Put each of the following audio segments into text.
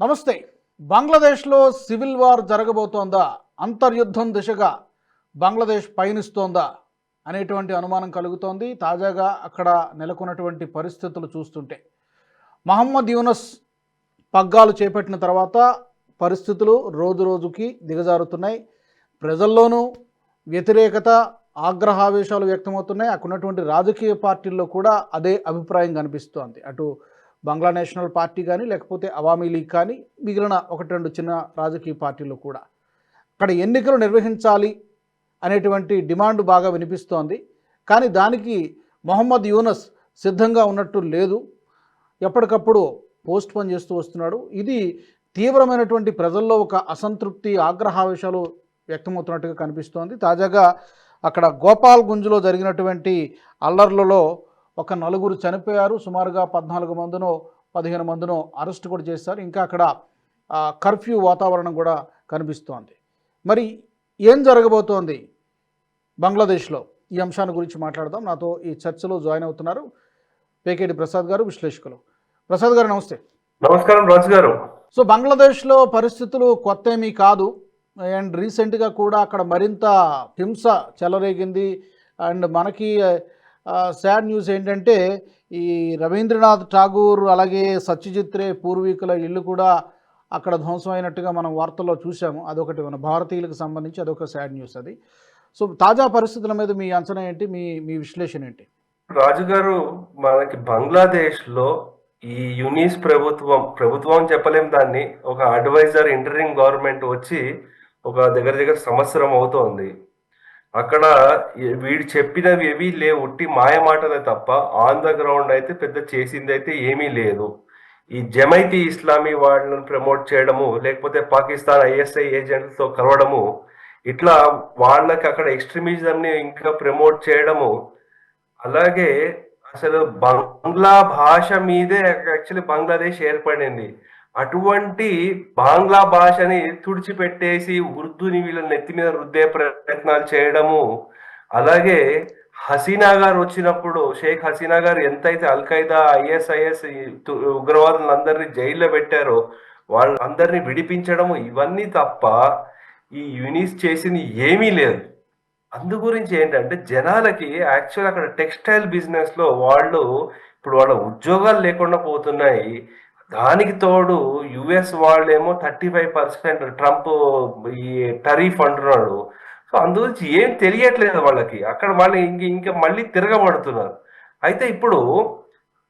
నమస్తే. బంగ్లాదేశ్లో civil war జరగబోతోందా? అంతర్యుద్ధం దిశగా బంగ్లాదేశ్ పయనిస్తోందా? అనేటువంటి అనుమానం కలుగుతోంది. తాజాగా అక్కడ నెలకొన్నటువంటి పరిస్థితులు చూస్తుంటే. మహమ్మద్ యూనస్ పగ్గాలు చేపట్టిన తర్వాత పరిస్థితులు రోజు రోజుకి దిగజారుతున్నాయి. ప్రజల్లోనూ వ్యతిరేకత ఆగ్రహావేశాలు వ్యక్తమవుతున్నాయి. అక్కడ ఉన్నటువంటి రాజకీయ పార్టీల్లో కూడా అదే అభిప్రాయం కనిపిస్తోంది. అటు బంగ్లా నేషనల్ పార్టీ కానీ లేకపోతే అవామీ లీగ్ కానీ మిగిలిన ఒకటి రెండు చిన్న రాజకీయ పార్టీలు కూడా. అక్కడ ఎన్నికలు నిర్వహించాలి అనేటువంటి డిమాండ్ బాగా వినిపిస్తోంది. కానీ దానికి మొహమ్మద్ యూనస్ సిద్ధంగా ఉన్నట్టు లేదు. ఎప్పటికప్పుడు పోస్ట్ పోన్ చేస్తూ వస్తున్నాడు. ఇది తీవ్రమైనటువంటి ప్రజల్లో ఒక అసంతృప్తి ఆగ్రహావేశాలు వ్యక్తమవుతున్నట్టుగా కనిపిస్తోంది. తాజాగా అక్కడ గోపాల్ గుంజ్లో జరిగినటువంటి అల్లర్లలో ఒక నలుగురు చనిపోయారు. సుమారుగా పద్నాలుగు మందినో పదిహేను మందినో అరెస్ట్ కూడా చేశారు. ఇంకా అక్కడ కర్ఫ్యూ వాతావరణం కూడా కనిపిస్తోంది. మరి ఏం జరగబోతోంది బంగ్లాదేశ్లో? ఈ అంశాన్ని గురించి మాట్లాడదాం. నాతో ఈ చర్చలో జాయిన్ అవుతున్నారు పేకేటి ప్రసాద్ గారు విశ్లేషకులు. ప్రసాద్ గారు నమస్తే. నమస్కారం రాజు గారు. సో బంగ్లాదేశ్లో పరిస్థితులు కొత్త ఏమీ కాదు. అండ్ రీసెంట్గా కూడా అక్కడ మరింత హింస చెలరేగింది. అండ్ మనకి సాడ్ న్యూస్ ఏంటంటే ఈ రవీంద్రనాథ్ ఠాగూర్ అలాగే సత్యజిత్రే పూర్వీకుల ఇల్లు కూడా అక్కడ ధ్వంసం అయినట్టుగా మనం వార్తల్లో చూసాము అదొకటి మన భారతీయులకు సంబంధించి అదొక సాడ్ న్యూస్ అది. సో తాజా పరిస్థితుల మీద మీ అంచనా ఏంటి? మీ మీ విశ్లేషణ ఏంటి? రాజుగారు మనకి బంగ్లాదేశ్లో ఈ యునిస్ ప్రభుత్వం ప్రభుత్వం చెప్పలేము చెప్పలేం దాన్ని ఒక అడ్వైజర్ ఇంటరింగ్ గవర్నమెంట్ వచ్చి ఒక దగ్గర దగ్గర సంవత్సరం అవుతోంది. అక్కడ వీడు చెప్పినవి ఏవి లేవు. ఉట్టి మాయ మాటలే తప్ప ఆన్ ద గ్రౌండ్ అయితే పెద్ద చేసింది అయితే ఏమీ లేదు. ఈ జమైతీ ఇస్లామీ వాళ్ళని ప్రమోట్ చేయడము లేకపోతే పాకిస్తాన్ ఐఎస్ఐ ఏజెంట్లతో కలవడము ఇట్లా వాళ్ళకి అక్కడ ఎక్స్ట్రీమిజంని ఇంకా ప్రమోట్ చేయడము అలాగే అసలు బంగ్లా భాష మీదే యాక్చువల్లీ బంగ్లాదేశ్ ఏర్పడింది. అటువంటి బాంగ్లా భాషని తుడిచిపెట్టేసి ఉర్దూని వీళ్ళ నెత్తి మీద రుద్దే ప్రయత్నాలు చేయడము అలాగే హసీనా గారు వచ్చినప్పుడు షేక్ హసీనా గారు ఎంతైతే అల్ ఖైదా ఐఎస్ఐఎస్ ఉగ్రవాదులందరినీ జైల్లో పెట్టారో వాళ్ళందరినీ విడిపించడము ఇవన్నీ తప్ప ఈ యునిస్ చేసింది ఏమీ లేదు. అందు గురించి ఏంటంటే జనాలకి యాక్చువల్ అక్కడ టెక్స్టైల్ బిజినెస్లో వాళ్ళు ఇప్పుడు వాళ్ళ ఉద్యోగాలు లేకుండా పోతున్నాయి. దానికి తోడు యుఎస్ వాళ్ళేమో థర్టీ ఫైవ్ పర్సెంట్ ట్రంప్ ఈ టరీఫ్ అంటున్నాడు. సో అందుగురించి ఏం తెలియట్లేదు వాళ్ళకి. అక్కడ వాళ్ళు ఇంక ఇంకా మళ్ళీ తిరగబడుతున్నారు. అయితే ఇప్పుడు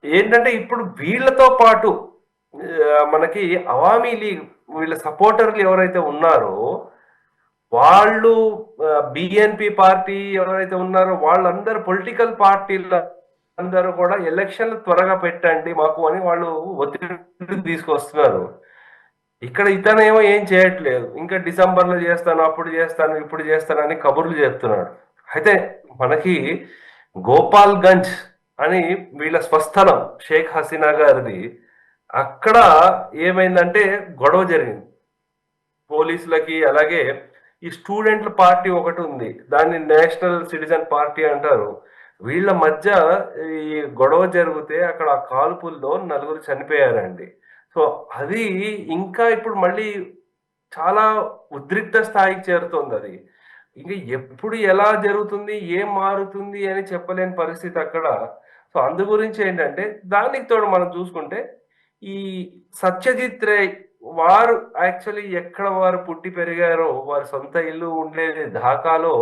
ఏంటంటే ఇప్పుడు వీళ్ళతో పాటు మనకి అవామీ లీగ్ వీళ్ళ సపోర్టర్లు ఎవరైతే ఉన్నారో వాళ్ళు బిఎన్పి పార్టీ ఎవరైతే ఉన్నారో వాళ్ళందరూ పొలిటికల్ పార్టీల అందరూ కూడా ఎలక్షన్లు త్వరగా పెట్టండి మాకు అని వాళ్ళు ఒత్తిడి తీసుకొస్తున్నారు. ఇక్కడ ఇతనేమో ఏం చేయట్లేదు. ఇంకా డిసెంబర్లో చేస్తాను అప్పుడు చేస్తాను ఇప్పుడు చేస్తాను అని కబుర్లు చెప్తున్నాడు. అయితే మనకి గోపాల్ గంజ్ అని వీళ్ళ స్వస్థలం షేక్ హసీనా గారిది అక్కడ ఏమైందంటే గొడవ జరిగింది. పోలీసులకి అలాగే ఈ స్టూడెంట్ల పార్టీ ఒకటి ఉంది. దాన్ని నేషనల్ సిటిజన్ పార్టీ అంటారు. వీళ్ళ మధ్య ఈ గొడవ జరిగితే అక్కడ ఆ కాల్పుల్లో నలుగురు చనిపోయారండి. సో అది ఇంకా ఇప్పుడు మళ్ళీ చాలా ఉద్రిక్త స్థాయికి చేరుతుంది అది. ఇంకా ఎప్పుడు ఎలా జరుగుతుంది ఏం మారుతుంది అని చెప్పలేని పరిస్థితి అక్కడ. సో అందు గురించి ఏంటంటే దానికి తోడు మనం చూసుకుంటే ఈ సత్యజిత్ రే వారు యాక్చువల్లీ ఎక్కడ వారు పుట్టి పెరిగారో వారి సొంత ఇల్లు ఉండేది ఢాకాలో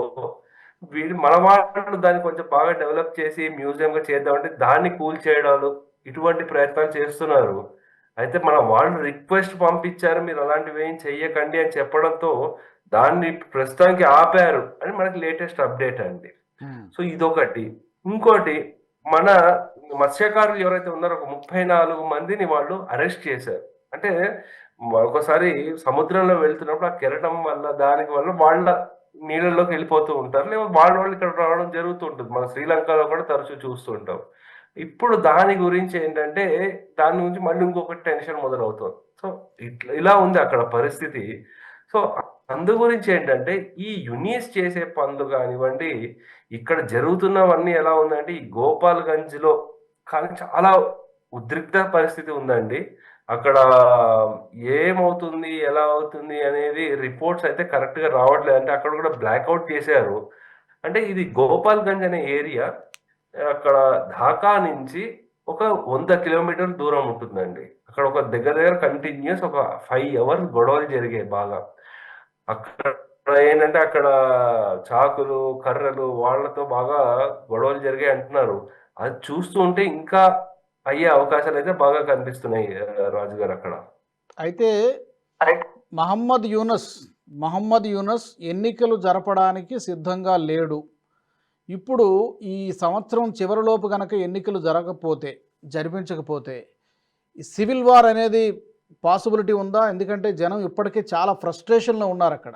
వీళ్ళు మన వాళ్ళు దాన్ని కొంచెం బాగా డెవలప్ చేసి మ్యూజియం గా చేద్దామంటే దాన్ని కూల్ చేయడాలు ఇటువంటి ప్రయత్నాలు చేస్తున్నారు. అయితే మన వాళ్ళు రిక్వెస్ట్ పంపించారు మీరు అలాంటివి ఏం చెయ్యకండి అని చెప్పడంతో దాన్ని ప్రస్తుతానికి ఆపారు అని మనకి లేటెస్ట్ అప్డేట్ అండి. సో ఇదొకటి. ఇంకోటి మన మత్స్యకారులు ఎవరైతే ఉన్నారో ఒక ముప్పై నాలుగు మందిని వాళ్ళు అరెస్ట్ చేశారు. అంటే ఒకసారి సముద్రంలో వెళ్తున్నప్పుడు ఆ కెరటం వల్ల దానికి వల్ల వాళ్ళ నీళ్ళలోకి వెళ్ళిపోతూ ఉంటారు. లేదా వాళ్ళ వాళ్ళు ఇక్కడ రావడం జరుగుతూ ఉంటుంది మన శ్రీలంకలో కూడా తరచూ చూస్తూ ఉంటాం. ఇప్పుడు దాని గురించి ఏంటంటే దాని గురించి మళ్ళీ ఇంకొకటి టెన్షన్ మొదలవుతుంది. సో ఇట్లా ఇలా ఉంది అక్కడ పరిస్థితి. సో అందు గురించి ఏంటంటే ఈ యునిస్ చేసే పనులు కానివ్వండి ఇక్కడ జరుగుతున్నవన్నీ ఎలా ఉందంటే ఈ గోపాల్గంజ్లో కానీ చాలా ఉద్రిక్త పరిస్థితి ఉందండి. అక్కడ ఏమవుతుంది ఎలా అవుతుంది అనేది రిపోర్ట్స్ అయితే కరెక్ట్గా రావట్లేదు. అంటే అక్కడ కూడా బ్లాక్అవుట్ చేశారు. అంటే ఇది గోపాల్గంజ్ అనే ఏరియా అక్కడ ఢాకా నుంచి ఒక వంద కిలోమీటర్ దూరం ఉంటుందండి. అక్కడ ఒక దగ్గర దగ్గర కంటిన్యూస్ ఒక ఫైవ్ అవర్స్ గొడవలు జరిగాయి బాగా. అక్కడ ఏంటంటే అక్కడ చాకులు కర్రలు వాళ్ళతో బాగా గొడవలు జరిగాయి అంటున్నారు. అది చూస్తూ ఉంటే ఇంకా అయ్యే అవకాశాలు అయితే బాగా కనిపిస్తున్నాయి రాజు గారు అక్కడ. అయితే మహమ్మద్ యూనస్ మహమ్మద్ యూనస్ ఎన్నికలు జరపడానికి సిద్ధంగా లేడు. ఇప్పుడు ఈ సంవత్సరం చివరిలోపు కనుక ఎన్నికలు జరగకపోతే జరిపించకపోతే ఈ సివిల్ వార్ అనేది పాసిబిలిటీ ఉందా? ఎందుకంటే జనం ఇప్పటికే చాలా ఫ్రస్ట్రేషన్లో ఉన్నారు అక్కడ.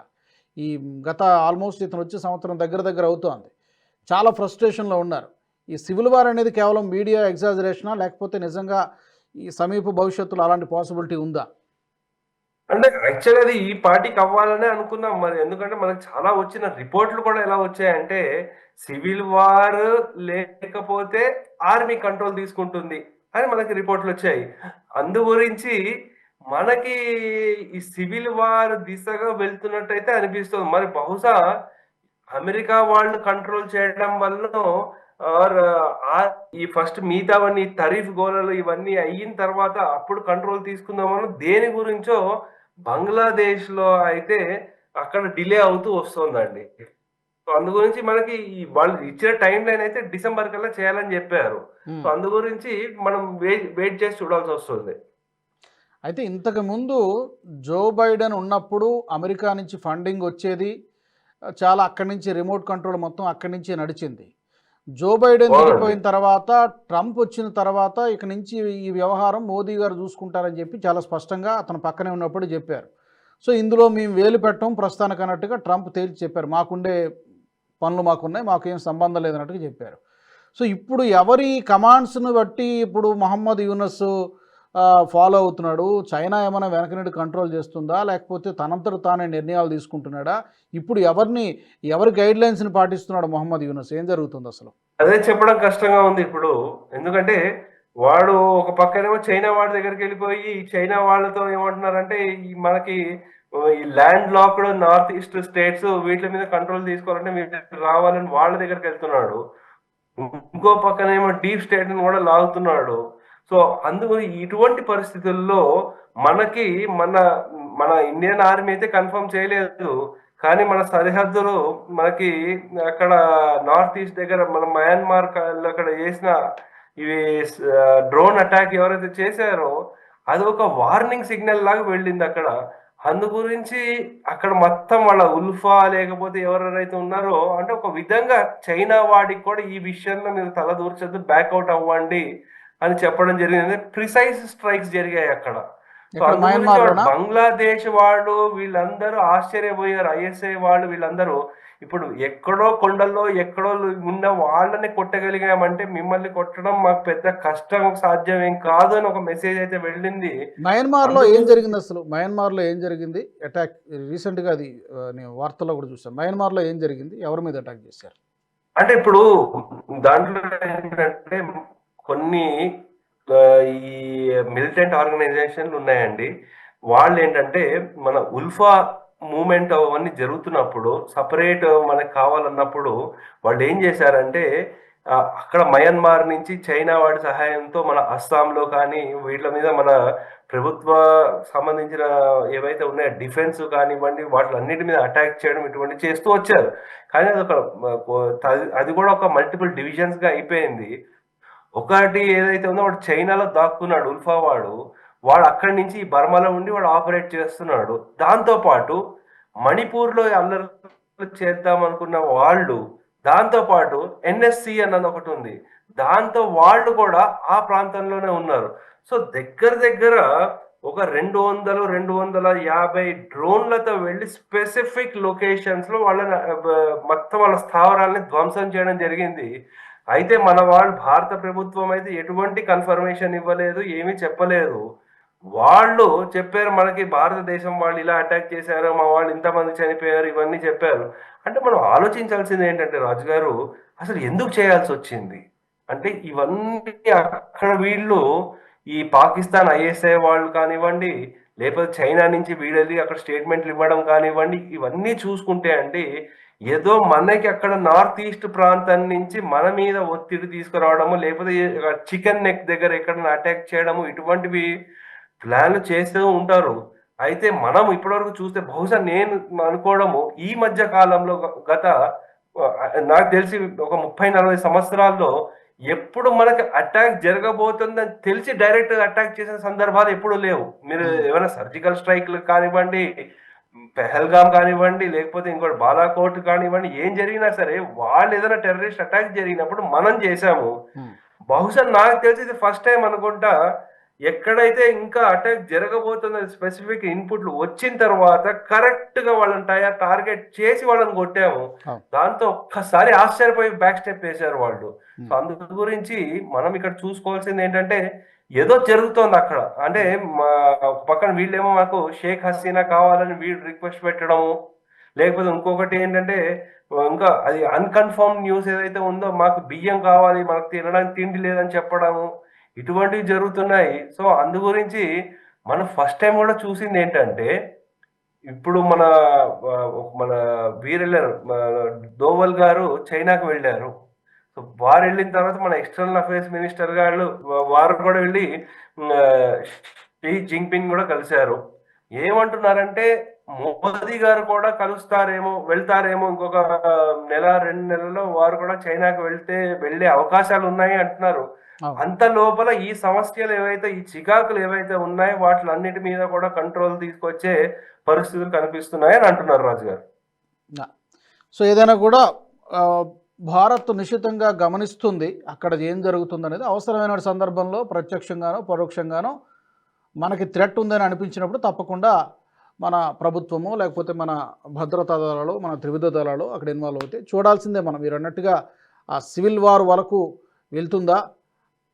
ఈ గత ఆల్మోస్ట్ ఇతను వచ్చే సంవత్సరం దగ్గర దగ్గర అవుతోంది. చాలా ఫ్రస్ట్రేషన్లో ఉన్నారు. ఈ సివిల్ వార్ అనేది కేవలం మీడియా ఎగ్జాజరేషనా? లేకపోతే నిజంగా ఈ సమీప భవిష్యత్తులో అలాంటి పాసిబిలిటీ ఉందా? అంటే యాక్చువల్ అది ఈ పార్టీకి అవ్వాలనే అనుకున్నాం మరి. ఎందుకంటే మనకు చాలా వచ్చిన రిపోర్ట్లు కూడా ఎలా వచ్చాయంటే సివిల్ వార్ లేకపోతే ఆర్మీ కంట్రోల్ తీసుకుంటుంది అని మనకి రిపోర్ట్లు వచ్చాయి. అందు గురించి మనకి ఈ సివిల్ వార్ దిశగా వెళ్తున్నట్టయితే అనిపిస్తుంది. మరి బహుశా అమెరికా వాళ్ళు కంట్రోల్ చేయడం వల్ల ఆర్ ఈ ఫస్ట్ మిగతావన్నీ తరీఫ్ గోళలు ఇవన్నీ అయిన తర్వాత అప్పుడు కంట్రోల్ తీసుకుందామని దేని గురించో బంగ్లాదేశ్లో అయితే అక్కడ డిలే అవుతూ వస్తుందండి. సో అందు గురించి మనకి ఈ వాళ్ళు ఇచ్చిన టైం లైన్ అయితే డిసెంబర్ కల్లా చేయాలని చెప్పారు. సో అందు గురించి మనం వెయిట్ వెయిట్ చేసి చూడాల్సి వస్తుంది. అయితే ఇంతకు ముందు జో బైడెన్ ఉన్నప్పుడు అమెరికా నుంచి ఫండింగ్ వచ్చేది చాలా అక్కడి నుంచి రిమోట్ కంట్రోల్ మొత్తం అక్కడి నుంచే నడిచింది. Joe Biden. దిగిపోయిన తర్వాత ట్రంప్ వచ్చిన తర్వాత ఇక నుంచి ఈ వ్యవహారం మోదీ గారు చూసుకుంటారని చెప్పి చాలా స్పష్టంగా అతను పక్కనే ఉన్నప్పుడు చెప్పారు. సో ఇందులో మేము వేలు పెట్టం ప్రస్తుతానికి అన్నట్టుగా ట్రంప్ తేల్చి చెప్పారు. మాకుండే పనులు మాకున్నాయి మాకేం సంబంధం లేదన్నట్టుగా చెప్పారు. సో ఇప్పుడు ఎవరి కమాండ్స్ను బట్టి ఇప్పుడు మహమ్మద్ యూనస్ ఫాలో అవుతున్నాడు. చైనా ఏమైనా వెనక కంట్రోల్ చేస్తుందా? లేకపోతే తనంతట తానే నిర్ణయాలు తీసుకుంటున్నాడా? ఇప్పుడు ఎవరిని ఎవరి గైడ్ లైన్స్ని పాటిస్తున్నాడు మొహమ్మద్ యూనస్? ఏం జరుగుతుంది అసలు? అదే చెప్పడం కష్టంగా ఉంది ఇప్పుడు. ఎందుకంటే వాడు ఒక పక్కనేమో చైనా వాడి దగ్గరికి వెళ్ళిపోయి చైనా వాళ్ళతో ఏమంటున్నారంటే ఈ మనకి ఈ land locked north east states వీటి మీద కంట్రోల్ తీసుకోవాలంటే మీరు రావాలని వాళ్ళ దగ్గరికి వెళ్తున్నాడు. ఇంకో పక్కనేమో డీప్ స్టేట్ని కూడా లాగుతున్నాడు. సో అందుకు ఇటువంటి పరిస్థితుల్లో మనకి మన మన ఇండియన్ ఆర్మీ అయితే కన్ఫర్మ్ చేయలేదు. కానీ మన సరిహద్దులు మనకి అక్కడ నార్త్ ఈస్ట్ దగ్గర మన మయన్మార్ అక్కడ చేసిన ఇవి డ్రోన్ అటాక్ ఎవరైతే చేశారో అది ఒక వార్నింగ్ సిగ్నల్ లాగా వెళ్ళింది అక్కడ. అందు గురించి అక్కడ మొత్తం వాళ్ళ ఉల్ఫా లేకపోతే ఎవరెవరైతే ఉన్నారో అంటే ఒక విధంగా చైనా వాడికి కూడా ఈ విషయంలో మీరు తల దూర్చొద్దు బ్యాక్అవుట్ అవ్వండి. అని చెప్పడం జరిగింది. ప్రిసైజ్ స్ట్రైక్స్ జరిగాయి అక్కడ. అందు బంగ్లాదేశ్ వాళ్ళు వీళ్ళందరూ ఆశ్చర్యపోయారు. ఐఎస్ఐ వాళ్ళు వీళ్ళందరూ ఇప్పుడు ఎక్కడో కొండల్లో ఎక్కడో ఉన్న వాళ్ళని కొట్టగలిగామంటే మిమ్మల్ని కొట్టడం మాకు పెద్ద కష్టం సాధ్యం ఏం కాదు అని ఒక మెసేజ్ అయితే వెళ్ళింది. మయన్మార్లో అందు ఏం జరిగింది అసలు? మయన్మార్లో ఏం జరిగింది? అటాక్ రీసెంట్గా అది ఆ, నేను వార్తల్లో కూడా చూసాను మయన్మార్లో ఏం జరిగింది? ఎవరి మీద అటాక్ చేశారు? అంటే ఇప్పుడు దాంట్లో ఏంటంటే కొన్ని ఈ మిలిటెంట్ ఆర్గనైజేషన్లు ఉన్నాయండి. వాళ్ళు ఏంటంటే మన ఉల్ఫా మూమెంట్ అవన్నీ జరుగుతున్నప్పుడు సపరేట్ మనకు కావాలన్నప్పుడు వాళ్ళు ఏం చేశారంటే అక్కడ మయన్మార్ నుంచి చైనా వాడి సహాయంతో మన అస్సాంలో కానీ వీళ్ళ మీద మన ప్రభుత్వ సంబంధించిన ఏవైతే ఉన్నాయో డిఫెన్స్ కానివ్వండి వాటిలన్నిటి మీద అటాక్ చేయడం ఇటువంటి చేస్తూ వచ్చారు. కానీ అది ఒక అది- కూడా ఒక మల్టిపుల్ డివిజన్స్గా అయిపోయింది. ఒకటి ఏదైతే ఉందో వాడు చైనాలో దాక్కున్నాడు ఉల్ఫా వాడు. వాడు అక్కడి నుంచి ఈ బర్మాలో ఉండి వాడు ఆపరేట్ చేస్తున్నాడు. దాంతోపాటు మణిపూర్లో అల్లర్లు చేద్దాం అనుకున్న వాళ్ళు దాంతో పాటు ఎన్ఎస్సి అన్నది ఒకటి ఉంది. దాంతో వాళ్ళు కూడా ఆ ప్రాంతంలోనే ఉన్నారు. సో దగ్గర దగ్గర ఒక రెండు వందలు రెండు వందల యాభై డ్రోన్లతో వెళ్ళి స్పెసిఫిక్ లొకేషన్స్లో వాళ్ళని మొత్తం వాళ్ళ స్థావరాలని ధ్వంసం చేయడం జరిగింది. అయితే మన వాళ్ళు భారత ప్రభుత్వం అయితే ఎటువంటి కన్ఫర్మేషన్ ఇవ్వలేదు ఏమీ చెప్పలేదు. వాళ్ళు చెప్పారు మనకి భారతదేశం వాళ్ళు ఇలా అటాక్ చేశారు మా వాళ్ళు ఇంతమంది చనిపోయారు ఇవన్నీ చెప్పారు. అంటే మనం ఆలోచించాల్సింది ఏంటంటే రాజు గారు అసలు ఎందుకు చేయాల్సి వచ్చింది? అంటే ఇవన్నీ అక్కడ వీళ్ళు ఈ పాకిస్తాన్ ఐఎస్ఐ వాళ్ళు కానివ్వండి లేకపోతే చైనా నుంచి వీడెళ్ళి అక్కడ స్టేట్మెంట్లు ఇవ్వడం కానివ్వండి ఇవన్నీ చూసుకుంటే అండి ఏదో మనకి అక్కడ నార్త్ ఈస్ట్ ప్రాంతం నుంచి మన మీద ఒత్తిడి తీసుకురావడము లేకపోతే చికెన్ నెక్ దగ్గర ఎక్కడైనా అటాక్ చేయడము ఇటువంటివి ప్లాన్లు చేస్తూ ఉంటారు. అయితే మనం ఇప్పటివరకు చూస్తే బహుశా నేను అనుకోవడము ఈ మధ్య కాలంలో గత నాకు తెలిసి ఒక ముప్పై నలభై సంవత్సరాల్లో ఎప్పుడు మనకి అటాక్ జరగబోతుందని తెలిసి డైరెక్ట్ అటాక్ చేసిన సందర్భాలు ఎప్పుడు లేవు. మీరు ఏమైనా సర్జికల్ స్ట్రైక్లు కానివ్వండి పెహల్గామ్ కానివ్వండి లేకపోతే ఇంకోటి బాలాకోట్ కానివ్వండి ఏం జరిగినా సరే వాళ్ళు ఏదైనా టెర్రరిస్ట్ అటాక్ జరిగినప్పుడు మనం చేశాము. బహుశా నాకు తెలిసి ఇది ఫస్ట్ టైం అనుకుంటా ఎక్కడైతే ఇంకా అటాక్ జరగబోతున్న స్పెసిఫిక్ ఇన్పుట్లు వచ్చిన తర్వాత కరెక్ట్గా వాళ్ళని టయర్ టార్గెట్ చేసి వాళ్ళని కొట్టాము. దాంతో ఒక్కసారి ఆశ్చర్యపోయి బ్యాక్ స్టెప్ వేశారు వాళ్ళు. సో అందు గురించి మనం ఇక్కడ చూసుకోవాల్సింది ఏంటంటే ఏదో జరుగుతోంది అక్కడ. అంటే మా పక్కన వీళ్ళేమో మాకు షేక్ హసీనా కావాలని వీళ్ళు రిక్వెస్ట్ పెట్టడము లేకపోతే ఇంకొకటి ఏంటంటే ఇంకా అది అన్కన్ఫర్మ్ న్యూస్ ఏదైతే ఉందో మాకు బియ్యం కావాలి మనకు తినడానికి తిండి లేదని చెప్పడము ఇటువంటివి జరుగుతున్నాయి. సో అందు గురించి మనం ఫస్ట్ టైం కూడా చూసింది ఏంటంటే ఇప్పుడు మన మన వీరెళ్ళారు డోవల్ దోవల్ గారు చైనాకు వెళ్ళారు. సో వారు వెళ్ళిన తర్వాత మన ఎక్స్టర్నల్ అఫైర్స్ మినిస్టర్ గారు వారు కూడా వెళ్ళి షీ జింగ్పింగ్ కూడా కలిశారు. ఏమంటున్నారంటే మోదీ గారు కూడా కలుస్తారేమో వెళ్తారేమో ఇంకొక నెల రెండు నెలల్లో వారు కూడా చైనాకు వెళ్తే వెళ్ళే అవకాశాలు ఉన్నాయి అంటున్నారు. అంత లోపల ఈ సమస్యలు ఏవైతే ఈ చికాకులు ఏవైతే ఉన్నాయో వాటిలన్నిటి మీద కూడా కంట్రోల్ తీసుకొచ్చే పరిస్థితులు కనిపిస్తున్నాయి అని అంటున్నారు రాజు గారు సో ఏదైనా కూడా భారత్ నిశ్చితంగా గమనిస్తుంది అక్కడ ఏం జరుగుతుంది అనేది అవసరమైన సందర్భంలో ప్రత్యక్షంగానో పరోక్షంగానో మనకి థ్రెట్ ఉందని అనిపించినప్పుడు తప్పకుండా మన ప్రభుత్వము లేకపోతే మన భద్రతా దళాలు మన త్రివిధ దళాలు అక్కడ ఇన్వాల్వ్ అవుతాయి చూడాల్సిందే మనం. మీరు అన్నట్టుగా ఆ సివిల్ వార్ వరకు వెళ్తుందా?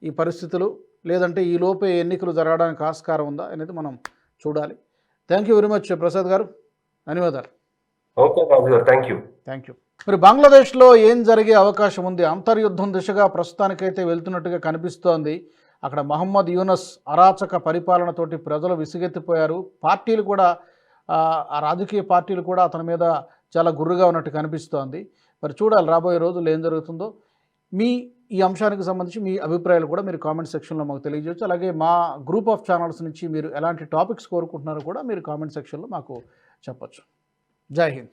ఈ పరిస్థితులు లేదంటే ఈ లోపే ఎన్నికలు జరగడానికి ఆస్కారం ఉందా అనేది మనం చూడాలి. Thank you very much Prasad గారు. ధన్యవాదాలు. Okay thank you thank you మరి బంగ్లాదేశ్లో ఏం జరిగే అవకాశం ఉంది? అంతర్యుద్ధం దిశగా ప్రస్తుతానికైతే వెళ్తున్నట్టుగా కనిపిస్తోంది. అక్కడ మహమ్మద్ యూనస్ అరాచక పరిపాలనతోటి ప్రజలు విసిగెత్తిపోయారు. పార్టీలు కూడా ఆ రాజకీయ పార్టీలు కూడా అతని మీద చాలా గుర్రుగా ఉన్నట్టు కనిపిస్తోంది. మరి చూడాలి రాబోయే రోజులు ఏం జరుగుతుందో. మీ ఈ అంశానికి సంబంధించి మీ అభిప్రాయాలు కూడా మీరు కామెంట్ సెక్షన్లో మాకు తెలియజేయచ్చు. అలాగే మా గ్రూప్ ఆఫ్ ఛానల్స్ నుంచి మీరు ఎలాంటి టాపిక్స్ కోరుకుంటున్నారో కూడా మీరు కామెంట్ సెక్షన్లో మాకు చెప్పచ్చు. జై హింద్.